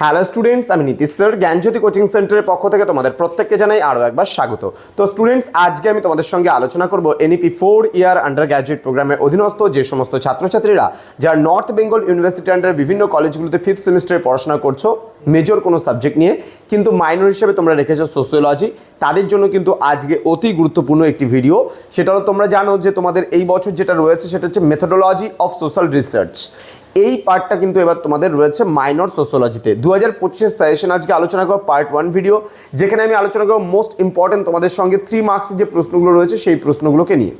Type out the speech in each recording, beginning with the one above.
Hello students আমি Nitish sir জ্ঞানজ্যোতি coaching সেন্টারের পক্ষ থেকে তোমাদের প্রত্যেককে জানাই আরও একবার স্বাগত। তো স্টুডেন্টস আজকে আমি তোমাদের সঙ্গে আলোচনা করব NEP four year under graduate প্রোগ্রামের অধীনস্থ যে সমস্ত ছাত্রছাত্রীরা যারা নর্থ বেঙ্গল ইউনিভার্সিটি আন্ডার বিভিন্ন কলেজগুলোতে ফিফথ সেমিস্টারে পড়াশোনা করছ মেজর কোনো সাবজেক্ট নিয়ে, কিন্তু মাইনর হিসেবে তোমরা রেখেছো সোসিওলজি তাদের জন্য কিন্তু আজকে অতি গুরুত্বপূর্ণ একটি ভিডিও সেটা হলো তোমরা জানো যে তোমাদের এই বছর যেটা রয়েছে সেটা হচ্ছে মেথোডোলজি অফ সোশ্যাল রিসার্চ এই পার্টটা কিন্তু এবার তোমাদের রয়েছে মাইনর সোশ্যোলজিতে দু হাজার পঁচিশের সাজেশন আজকে আলোচনা করব পার্ট ওয়ান ভিডিও যেখানে আমি আলোচনা করব মোস্ট ইম্পর্টেন্ট তোমাদের সঙ্গে থ্রি মার্কসের যে প্রশ্নগুলো রয়েছে, সেই প্রশ্নগুলোকে নিয়ে।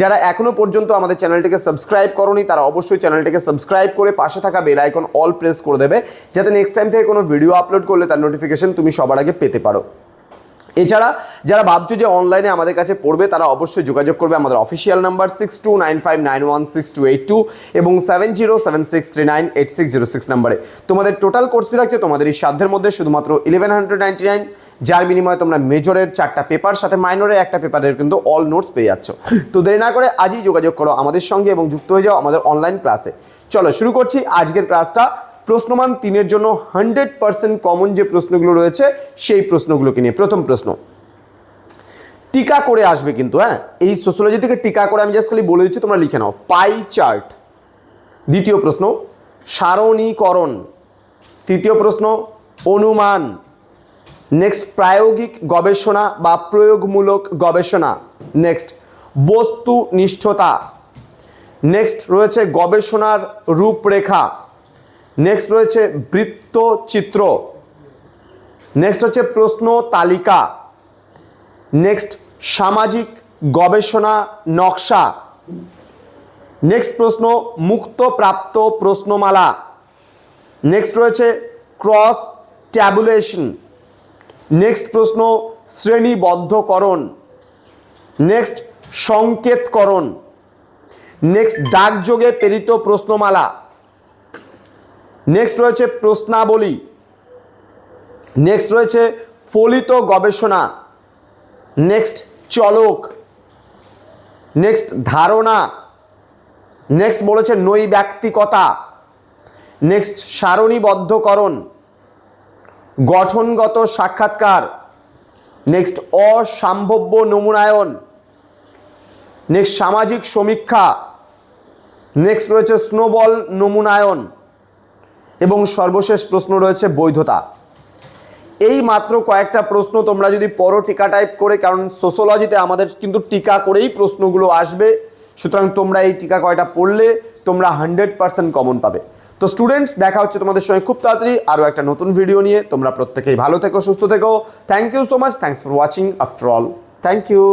যারা এখনও পর্যন্ত আমাদের চ্যানেলটিকে সাবস্ক্রাইব করনি, তারা অবশ্যই চ্যানেলটিকে সাবস্ক্রাইব করে পাশে থাকা বেল আইকন অল প্রেস করে দেবে, যাতে নেক্সট টাইম থেকে কোনো ভিডিও আপলোড করলে তার নোটিফিকেশন তুমি সবার আগে পেতে পারো। এছাড়া যারা ভাবছ যে অনলাইনে আমাদের কাছে পড়বে, তারা অবশ্যই যোগাযোগ করবে আমাদের official number six two nine five nine one six two eight two এবং seven zero seven six three nine eight six zero six নাম্বারে তোমাদের টোটাল কোর্স ফি থাকছে তোমাদের এই সাধ্যের মধ্যে শুধুমাত্র ইলেভেন হান্ড্রেড নাইনটি নাইন যার বিনিময়ে তোমরা মেজরের চারটা পেপার সাথে মাইনরের একটা পেপারের কিন্তু অল নোটস পেয়ে যাচ্ছ। তো দেরি না করে আজই যোগাযোগ করো আমাদের সঙ্গে এবং যুক্ত হয়ে যাও আমাদের অনলাইন ক্লাসে চলো শুরু করছি আজকের ক্লাসটা প্রশ্নমান তিনের জন্য হান্ড্রেড পার্সেন্ট কমন যে প্রশ্নগুলো রয়েছে, সেই প্রশ্নগুলোকে নিয়ে প্রথম প্রশ্ন। টিকা করে আসবে কিন্তু হ্যাঁ? এই সোশ্যোলজি থেকে টিকা করে আমি জাস্ট খালি বলে দিচ্ছি, তোমরা লিখে নাও। পাই চার্ট দ্বিতীয় প্রশ্ন, সারণীকরণ। তৃতীয় প্রশ্ন, অনুমান। নেক্সট প্রায়োগিক গবেষণা বা প্রয়োগমূলক গবেষণা। নেক্সট বস্তুনিষ্ঠতা। নেক্সট রয়েছে গবেষণার রূপরেখা। নেক্সট রয়েছে বৃত্তচিত্র। নেক্সট হচ্ছে প্রশ্ন তালিকা। নেক্সট সামাজিক গবেষণা নকশা। নেক্সট প্রশ্ন মুক্তপ্রাপ্ত প্রশ্নমালা। নেক্সট রয়েছে ক্রস ট্যাবুলেশন নেক্সট প্রশ্ন শ্রেণীবদ্ধকরণ। নেক্সট সংকেতকরণ। নেক্সট ডাকযোগে প্রেরিত প্রশ্নমালা। নেক্সট রয়েছে প্রশ্নাবলী। নেক্সট রয়েছে ফলিত গবেষণা। নেক্সট চলক। নেক্সট ধারণা। নেক্সট বলেছে নৈব্যক্তিকতা নেক্সট সারণীবদ্ধকরণ। গঠনগত সাক্ষাৎকার। নেক্সট অসাম্ভব্য নমুনায়ন। নেক্সট সামাজিক সমীক্ষা। নেক্সট রয়েছে স্নোবল নমুনায়ন। এবং সর্বশেষ প্রশ্ন রয়েছে বৈধতা। এই মাত্র কয়েকটা প্রশ্ন তোমরা যদি পড়ো টিকা টাইপ করে, কারণ সোশ্যোলজিতে আমাদের কিন্তু টিকা করেই প্রশ্নগুলো আসবে। সুতরাং তোমরা এই টিকা কয়টা পড়লে, তোমরা হান্ড্রেড পার্সেন্ট কমন পাবে। তো স্টুডেন্টস, দেখা হচ্ছে তোমাদের সঙ্গে খুব তাড়াতাড়ি আরও একটা নতুন ভিডিও নিয়ে। তোমরা প্রত্যেকেই ভালো থেকো, সুস্থ থেকো। Thank you so much thanks for watching after all thank you